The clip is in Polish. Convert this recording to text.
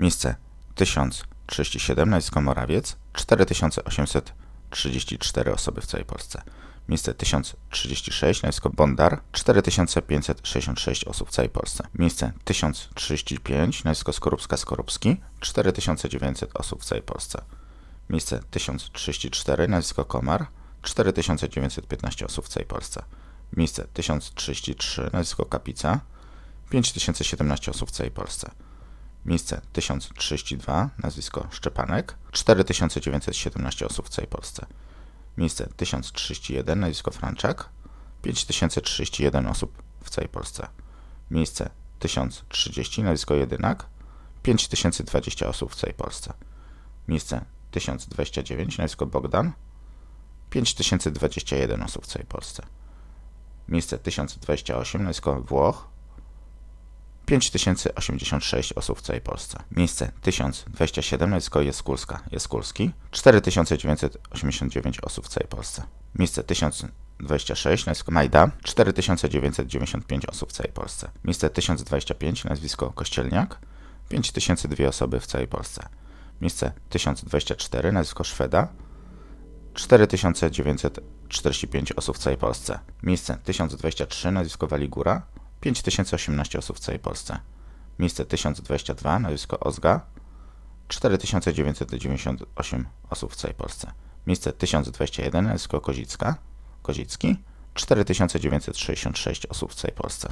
Miejsce 1037 nazwisko Morawiec 4834 osoby w całej Polsce. Miejsce 1036 nazwisko Bondar 4566 osób w całej Polsce. Miejsce 1035 nazwisko Skorupska-Skorupski 4900 osób w całej Polsce. Miejsce 1034 nazwisko Komar 4915 osób w całej Polsce. Miejsce 1033 nazwisko Kapica 5017 osób w całej Polsce. Miejsce 1032, nazwisko Szczepanek, 4917 osób w całej Polsce. Miejsce 1031, nazwisko Franczak, 5031 osób w całej Polsce. Miejsce 1030, nazwisko Jedynak, 5020 osób w całej Polsce. Miejsce 1029, nazwisko Bogdan, 5021 osób w całej Polsce. Miejsce 1028, nazwisko Włoch, 5086 osób w całej Polsce. Miejsce 1027, nazwisko Jaskulska, Jaskulski, 4989 osób w całej Polsce. Miejsce 1026, nazwisko Majda, 4995 osób w całej Polsce. Miejsce 1025, nazwisko Kościelniak, 5002 osoby w całej Polsce. Miejsce 1024, nazwisko Szweda, 4945 osób w całej Polsce. Miejsce 1023, nazwisko Waligura, 5018 osób w całej Polsce. Miejsce 1022, nazwisko Ozga, 4998 osób w całej Polsce. Miejsce 1021, nazwisko Kozicka, Kozicki, 4966 osób w całej Polsce.